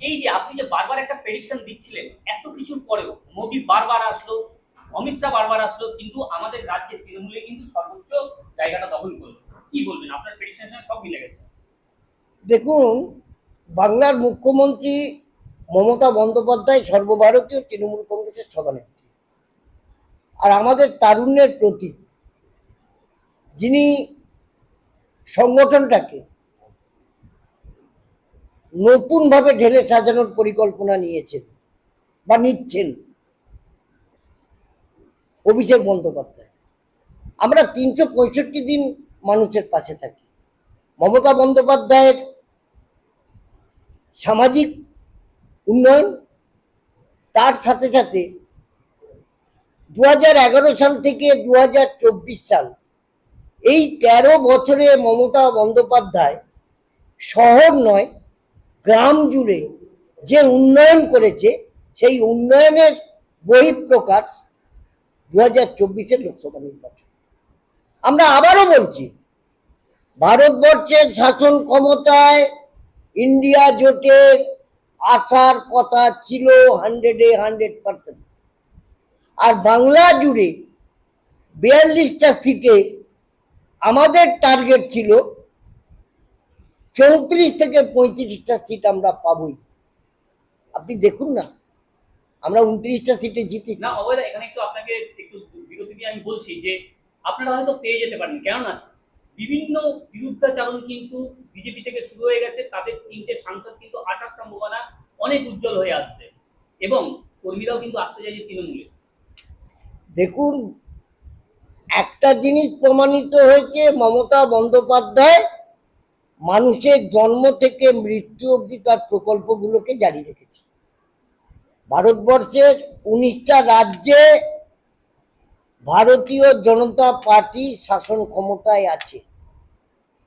এই যে আপনি যে বারবার একটা প্রেডিকশন দিচ্ছিলেন, এত কিছুর পরেও মোদি বারবার আসলো, অমিত শাহ বারবার আসলো, কিন্তু আমাদের রাজ্যে তৃণমূলে কিন্তু সর্বোচ্চ জায়গাটা দখল করল। কি বলবেন? আপনার প্রেডিকশনের সব মিলে গেছে। দেখুন, বাংলার মুখ্যমন্ত্রী মমতা বন্দ্যোপাধ্যায় সর্বভারতীয় তৃণমূল কংগ্রেসের সভানেত্রী। আর আমাদের তারুণ্যের প্রতীক, যিনি সংগঠনটাকে নতুনভাবে ঢেলে সাজানোর পরিকল্পনা নিয়েছেন বা নিচ্ছেন অভিষেক বন্দ্যোপাধ্যায়। আমরা তিনশো পঁয়ষট্টি দিন মানুষের পাশে থাকি। মমতা বন্দ্যোপাধ্যায়ের সামাজিক উন্নয়ন, তার সাথে সাথে দু হাজার এগারো সাল থেকে দু হাজার চব্বিশ সাল এই ১৩ বছরে মমতা বন্দ্যোপাধ্যায় শহর নয় গ্রাম জুড়ে যে উন্নয়ন করেছে, সেই উন্নয়নের বহিঃপ্রকাশ দু হাজার চব্বিশের লোকসভা নির্বাচন। আমরা আবারও বলছি, ভারতবর্ষের শাসন ক্ষমতায় ইন্ডিয়া জোটের আসার কথা ছিল হান্ড্রেডে হান্ড্রেড পার্সেন্ট। আর বাংলা জুড়ে বিয়াল্লিশটা সিটে আমাদের টার্গেট ছিল চৌত্রিশ থেকে পঁয়ত্রিশটা সিট আমরা পাবই। আপনি দেখুন না আমরা উনত্রিশটা সিটে জিতেছি। না অবৈধ এখানে একটু আপনাকে একটু বিরতি দিয়ে আমি বলছি যে আপনারা হয়তো পেয়ে যেতে পারেন কেননা বিভিন্ন বিরুদ্ধাচারণ কিন্তু বিজেপি থেকে শুরু হয়ে গেছে তাদের তিনটে সাংসদ কিন্তু আসার সম্ভাবনা অনেক উজ্জ্বল হয়ে আসছে এবং কর্মীরাও কিন্তু আসতে চাইছে তৃণমূলে। দেখুন একটা জিনিস প্রমাণিত হয়েছে মমতা বন্দ্যোপাধ্যায় মানুষের জন্ম থেকে মৃত্যু অবধি তার প্রকল্পগুলোকে জারি রেখেছে। ভারতবর্ষের উনিশটা রাজ্যে ভারতীয় জনতা পার্টি শাসন ক্ষমতায় আছে।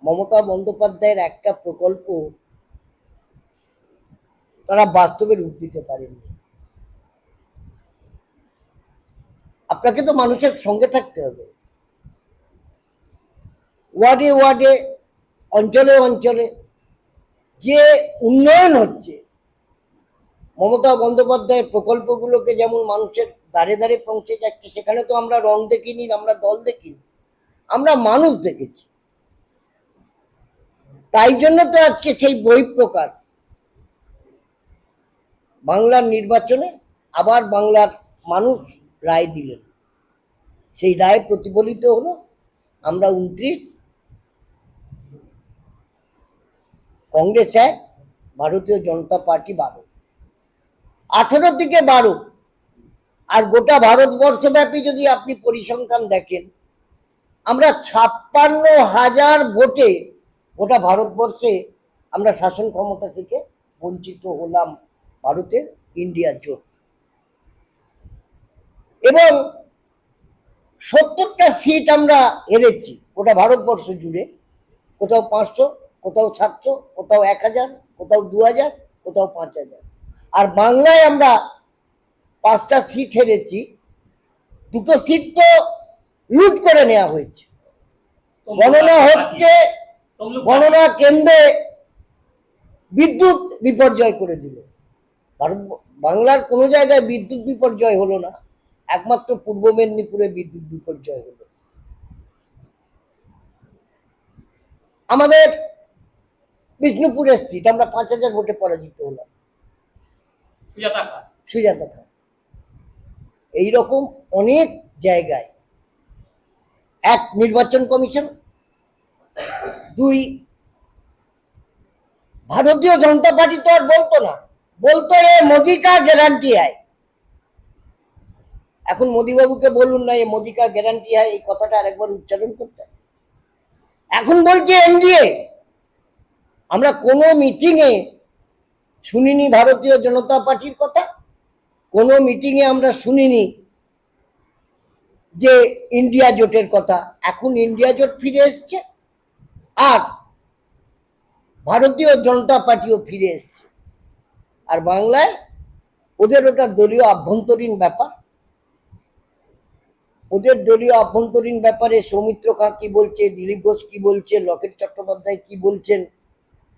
মমতা বন্দ্যোপাধ্যায়ের একটা প্রকল্প তারা বাস্তবে রূপ দিতে পারেনি আপনাকে তো মানুষের সঙ্গে থাকতে হবে। ওয়ার্ডে ওয়ার্ডে অঞ্চলে অঞ্চলে যে উন্নয়ন হচ্ছে, মমতা বন্দ্যোপাধ্যায়ের প্রকল্পগুলোকে যেমন মানুষের দাঁড়ে দাঁড়ে পৌঁছে যাচ্ছে, সেখানে তো আমরা রং দেখিনি, আমরা দল দেখিনি, আমরা মানুষ দেখেছি। তাই জন্য তো আজকে সেই বহিঃপ্রকাশ বাংলার নির্বাচনে আবার বাংলার মানুষ রায় দিলেন। সেই রায় প্রতিফলিত হলো, আমরা উনত্রিশ কংগ্রেস এক ভারতীয় জনতা পার্টি বারো। আঠেরো থেকে বারো। আর গোটা ভারতবর্ষব্যাপী যদি আপনি পরিসংখ্যান দেখেন, আমরা ছাপ্পান্ন হাজার ভোটে গোটা ভারতবর্ষে আমরা শাসন ক্ষমতা থেকে বঞ্চিত হলাম ভারতের ইন্ডিয়ার জোট। এবং সত্তরটা সিট আমরা হেরেছি গোটা ভারতবর্ষ জুড়ে, কোথাও পাঁচশো কোথাও সাতশো কোথাও এক হাজার কোথাও দু হাজার কোথাও পাঁচ হাজার। আর বাংলায় আমরা পাঁচটা সিট হেরেছি। দুটো সিট তো লুট করে নেওয়া হয়েছে। গণনা হচ্ছে গণনা কেন্দ্রে বিদ্যুৎ বিপর্যয় করে দিল। ভারত বাংলার কোনো জায়গায় বিদ্যুৎ বিপর্যয় হলো না। একমাত্র পূর্ব মেদিনীপুরে বিদ্যুৎ বিপর্যয় হলো। আমাদের বিষ্ণুপুরের সিট আমরা পাঁচ হাজার ভোটে পরাজিত হলাম। সুজাতা খান এইরকম অনেক জায়গায়। এক নির্বাচন কমিশন। দুই ভারতীয় জনতা পার্টি তো আর বলতো না। বলতো এ মোদি কা গ্যারান্টি আয়। এখন মোদিবাবুকে বলুন না এ মোদি কা গ্যারান্টি আয় এই কথাটা আরেকবার উচ্চারণ করতে। এখন বলছে এনডিএ। আমরা কোনো মিটিংয়ে শুনিনি ভারতীয় জনতা পার্টির কথা, কোনো মিটিংয়ে আমরা শুনিনি যে ইন্ডিয়া জোটের কথা। এখন ইন্ডিয়া জোট ফিরে এসছে আর ভারতীয় জনতা পার্টিও ফিরে এসছে। আর বাংলায় ওদের ওটা দলীয় আভ্যন্তরীণ ব্যাপার। ওদের দলীয় আভ্যন্তরীণ ব্যাপারে সৌমিত্র খাঁ কি বলছে, দিলীপ ঘোষ কি বলছে, লকেট চট্টোপাধ্যায় কি বলছেন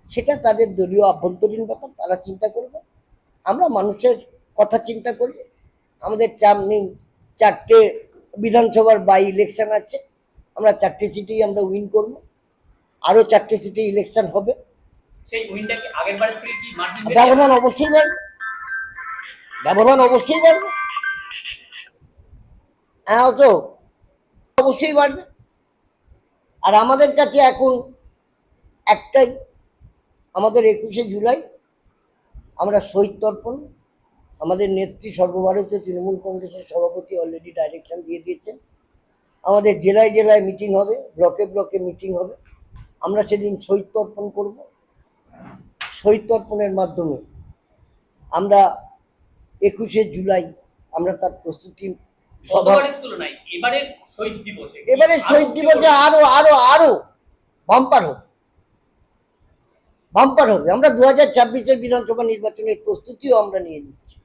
সেটা তাদের দলীয় আভ্যন্তরীণ ব্যাপার তারা চিন্তা করবে। আমরা মানুষের কথা চিন্তা করি। আমাদের চাপ নেই। চারটে বিধানসভার বাই ইলেকশন আছে। আমরা চারটে সিটেই আমরা উইন করব। আরও চারটে সিটে ইলেকশন হবে। ব্যবধান অবশ্যই বাড়বে। ব্যবধান অবশ্যই বাড়বে। হ্যাঁ তো অবশ্যই বাড়বে। আর আমাদের কাছে এখন একটাই আমাদের একুশে জুলাই আমরা শহীদ তর্পণ। আমাদের নেত্রী সর্বভারতীয় তৃণমূল কংগ্রেসের সভাপতি অলরেডি ডাইরেকশন দিয়ে দিয়েছেন। আমাদের জেলায় জেলায় মিটিং হবে ব্লকে ব্লকে মিটিং হবে। আমরা সেদিন শহীদ তর্পণ করব। শহীদ তর্পণের মাধ্যমে আমরা একুশে জুলাই আমরা তার প্রস্তুতি এবারে শহীদ দিবসে আরও আরও আরও বাম্পার হবে। বাম্পার হবে। আমরা দু হাজার ছাব্বিশের বিধানসভা নির্বাচনের প্রস্তুতিও আমরা নিয়ে নিচ্ছি।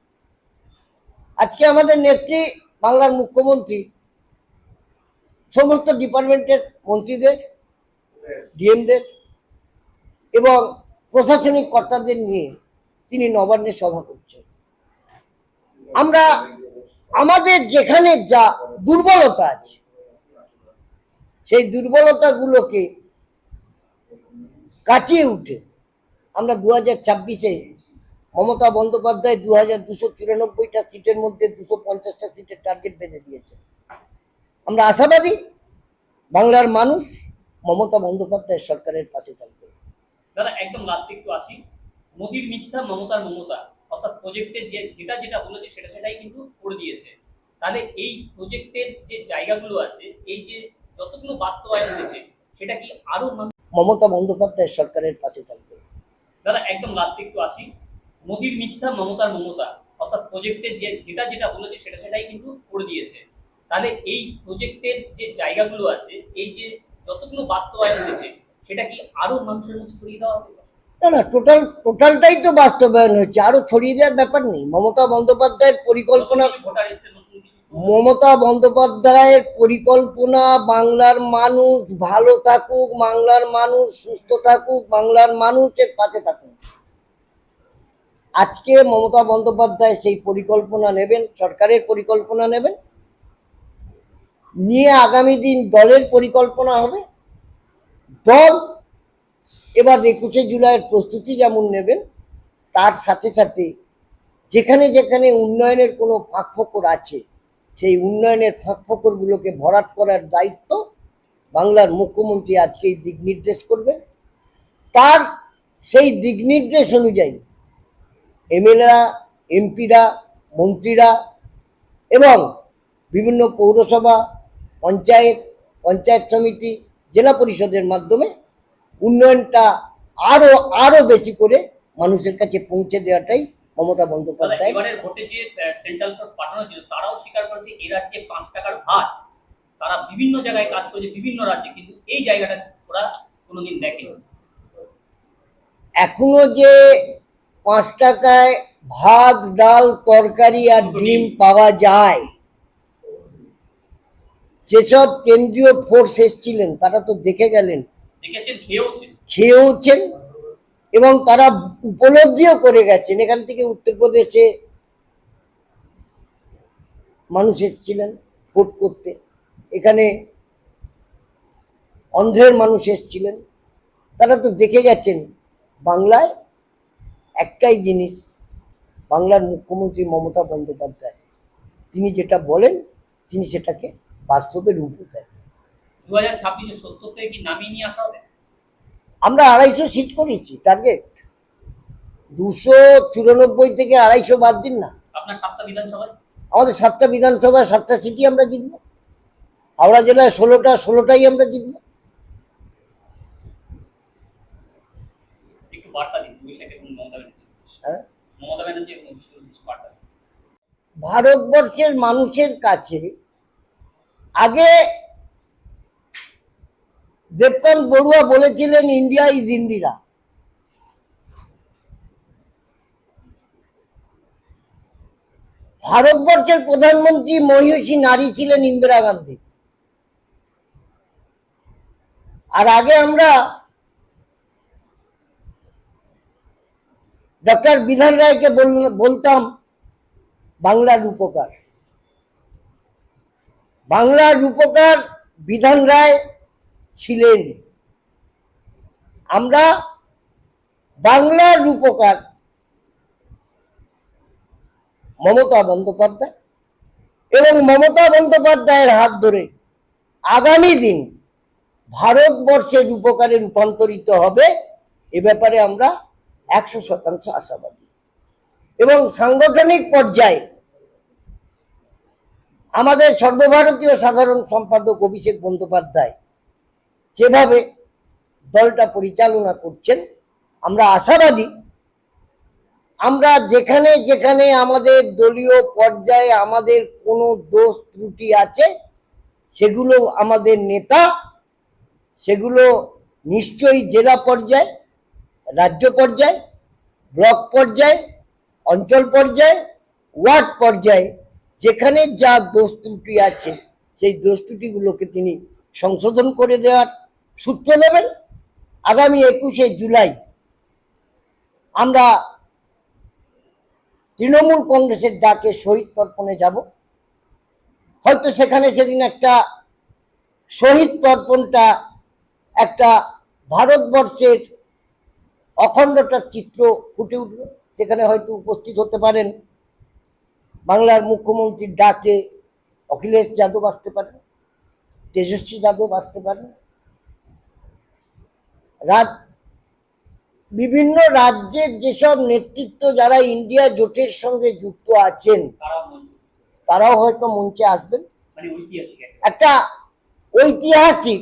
আজকে আমাদের নেত্রী বাংলার মুখ্যমন্ত্রী, সমস্ত ডিপার্টমেন্টের মন্ত্রীদের, ডিএমদের এবং প্রশাসনিক কর্তাদের নিয়ে তিনি নবান্নে সভা করছেন। আমরা আমাদের যেখানে যা দুর্বলতা আছে, সেই দুর্বলতাগুলোকে কাটিয়ে উঠে আমরা দু হাজার ছাব্বিশে মমতা বন্দ্যোপাধ্যায় দু হাজার দুশো চুরানব্বইটা সিটের মধ্যে দুশো পঞ্চাশটা সিটের টার্গেট বেঁধে দিয়েছে। আমরা আশাবাদী বাংলার মানুষ মমতা বন্দ্যোপাধ্যায় সরকারের পাশে থাকবে। দাদা একদম লাস্টে একটু আসি। মোদির মিথ্যা মমতার মমতা অর্থাৎ প্রজেক্টের যে যেটা যেটা বলেছে সেটা সেটাই কিন্তু করে দিয়েছে। তাহলে এই প্রজেক্টের যে জায়গাগুলো আছে এই যে যতগুলো বাস্তবায়ন হয়েছে সেটা কি আরও মমতা বন্দ্যোপাধ্যায় সরকারের পাশে থাকবে। দাদা একদম লাস্টে একটু আসি। মোদির মিথ্যা মমতার মমতা অর্থাৎ প্রজেক্টের যে যেটা যেটা বলেছে সেটা সেটাই কিন্তু করে দিয়েছে। তাহলে এই প্রজেক্টের যে জায়গাগুলো আছে এই যে যতগুলো বাস্তবায়ন হয়েছে সেটা কি আরও মানুষের মধ্যে ছড়িয়ে দেওয়া হবে? না না টোটাল টোটালটাই তো বাস্তবায়ন হচ্ছে আরও ছড়িয়ে দেওয়ার ব্যাপার নেই। মমতা বন্দ্যোপাধ্যায়ের পরিকল্পনা ভোটার মমতা বন্দ্যোপাধ্যায়ের পরিকল্পনা, বাংলার মানুষ ভালো থাকুক, বাংলার মানুষ সুস্থ থাকুক, বাংলার মানুষের পাশে থাকুক। আজকে মমতা বন্দ্যোপাধ্যায় সেই পরিকল্পনা নেবেন, সরকারের পরিকল্পনা নেবেন। নিয়ে আগামী দিন দলের পরিকল্পনা হবে। দল এবার একুশে জুলাইয়ের প্রস্তুতি যেমন নেবেন, তার সাথে সাথে যেখানে যেখানে উন্নয়নের কোনো ফাঁকফোকর আছে সেই উন্নয়নের ফাঁকফোকরগুলোকে ভরাট করার দায়িত্ব বাংলার মুখ্যমন্ত্রী আজকে এই দিক নির্দেশ করবেন। তার সেই দিক নির্দেশ অনুযায়ী এমএলএরা, এমপিরা, মন্ত্রীরা এবং বিভিন্ন পৌরসভা, পঞ্চায়েত পঞ্চায়েত সমিতি, জেলা পরিষদের মাধ্যমে উন্নয়নটা আরও আরও বেশি করে মানুষের কাছে পৌঁছে দেওয়াটাই মমতা বন্দ্যোপাধ্যায়। এবারের ভোটে যে সেন্ট্রাল ফোর্স পাঠানো ছিল তারাও স্বীকার করেছে এ রাজ্যে পাঁচ টাকার ভাত তারা বিভিন্ন জায়গায় কাজ করেছে বিভিন্ন রাজ্যে কিন্তু এই জায়গাটা ওরা কোনোদিন দেখেনি। এখনও যে পাঁচ টাকায় ভাত ডাল তরকারি আর ডিম পাওয়া যায় যেসব কেন্দ্রীয় ফোর্স এসছিলেন তারা তো দেখে গেলেন। খেয়েওছেন। এবং তারা উপলব্ধিও করে গেছেন। এখান থেকে উত্তরপ্রদেশে মানুষ এসেছিলেন ভোট করতে। এখানে অন্ধ্রের মানুষ এসেছিলেন। তারা তো দেখে গেছেন, বাংলায় একটাই জিনিস, বাংলার মুখ্যমন্ত্রী মমতা বন্দ্যোপাধ্যায়। তিনি যেটা বলেন, তিনি সেটাকে বাস্তবে রূপ দেন। দু হাজার ছাব্বিশে সত্তর থেকে কি নামিয়ে নিয়ে আসা হবে? আমরা আড়াইশো সিট করেছি টার্গেট দুশো চুরানব্বই থেকে আড়াইশো বাদ দিন না। আপনার সাতটা বিধানসভায়? আমাদের সাতটা বিধানসভা সাতটা সিটি আমরা জিতবো। হাওড়া জেলায় ষোলোটা ষোলোটাই আমরা জিতবো। হ্যাঁ। ভারতবর্ষের মানুষের কাছে আগে দেবকান্ত বড়ুয়া বলেছিলেন, ইন্ডিয়া ইজ ইন্দিরা। ভারতবর্ষের প্রধানমন্ত্রী মহিষী নারী ছিলেন ইন্দিরা গান্ধী। আর আগে আমরা ডক্টর বিধান রায়কে বল- বলতাম, বাংলার রূপকার। বাংলার রূপকার বিধান রায় ছিলেন। আমরা বাংলার রূপকার মমতা বন্দ্যোপাধ্যায় এবং মমতা বন্দ্যোপাধ্যায়ের হাত ধরে আগামী দিন ভারতবর্ষের রূপকারে রূপান্তরিত হবে, এ ব্যাপারে আমরা একশো শতাংশ আশাবাদী। এবং সাংগঠনিক পর্যায়ে আমাদের সর্বভারতীয় সাধারণ সম্পাদক অভিষেক বন্দ্যোপাধ্যায় যেভাবে দলটা পরিচালনা করছেন, আমরা আশাবাদী। আমরা যেখানে যেখানে আমাদের দলীয় পর্যায়ে আমাদের কোনো দোষ ত্রুটি আছে, সেগুলো আমাদের নেতা, সেগুলো নিশ্চয়ই জেলা পর্যায়ে, রাজ্য পর্যায়ে, ব্লক পর্যায়ে, অঞ্চল পর্যায়ে, ওয়ার্ড পর্যায়ে, যেখানে যা দোষ ত্রুটি আছে, সেই দোষ ত্রুটিগুলোকে তিনি সংশোধন করে দেওয়ার সূত্র দেবেন আগামী একুশে জুলাই আমরা তৃণমূল কংগ্রেসের ডাকে শহীদ তর্পণে যাব। হয়তো সেখানে সেদিন একটা শহীদ তর্পণটা একটা ভারতবর্ষের অখণ্ডতার চিত্র ফুটে উঠবে। সেখানে হয়তো উপস্থিত হতে পারেন বাংলার মুখ্যমন্ত্রীর ডাকে অখিলেশ যাদব আসতে পারেন, তেজস্বী যাদব আসতে পারেন। বিভিন্ন রাজ্যের যেসব নেতৃত্ব যারা ইন্ডিয়া জোটের সঙ্গে যুক্ত আছেন তারাও হয়তো মঞ্চে আসবেন। মানে একটা। ঐতিহাসিক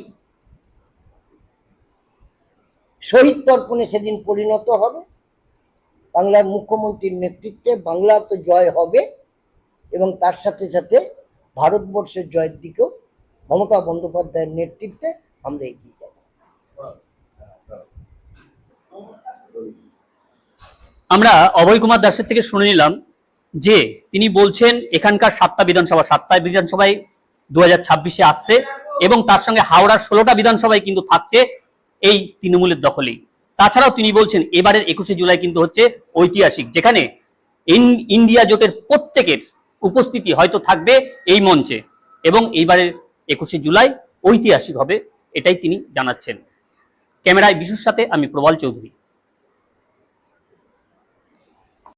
শহীদ তর্পণে সেদিন পরিণত হবে। বাংলার মুখ্যমন্ত্রীর নেতৃত্বে বাংলা তো জয় হবে এবং তার সাথে সাথে ভারতবর্ষের জয়ের দিকেও মমতা বন্দ্যোপাধ্যায়ের নেতৃত্বে আমরা এগিয়ে যাব আমরা অভয় কুমার দাসের থেকে শুনে নিলাম যে তিনি বলছেন, এখানকার সাতটা বিধানসভা সাতটা বিধানসভায় দু হাজার ছাব্বিশে আসছে এবং তার সঙ্গে হাওড়ার ষোলোটা বিধানসভায় কিন্তু থাকছে এই তৃণমূলের দখলেই। তাছাড়াও তিনি বলছেন, এবারের একুশে জুলাই কিন্তু হচ্ছে ঐতিহাসিক, যেখানে ইন- ইন্ডিয়া জোটের প্রত্যেকের উপস্থিতি হয়তো থাকবে এই মঞ্চে এবং এইবারের একুশে জুলাই ঐতিহাসিক হবে। এটাই তিনি জানাচ্ছেন। ক্যামেরায় বিশুর সাথে আমি প্রবাল চৌধুরী।